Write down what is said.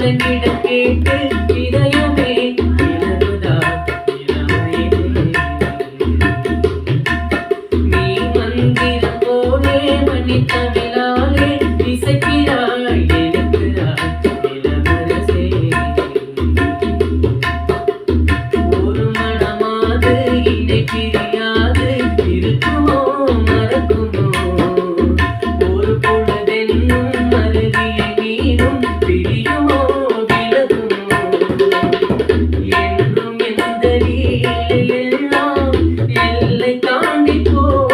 உன்னிடம் கேட்டு இதயமே நீ மந்திரம் போலே மணி தமிழாலே இசைக்கிறாய் எனக்கு இளவரசே ஒரு மனமாது இணைக்கிறேன் Oh.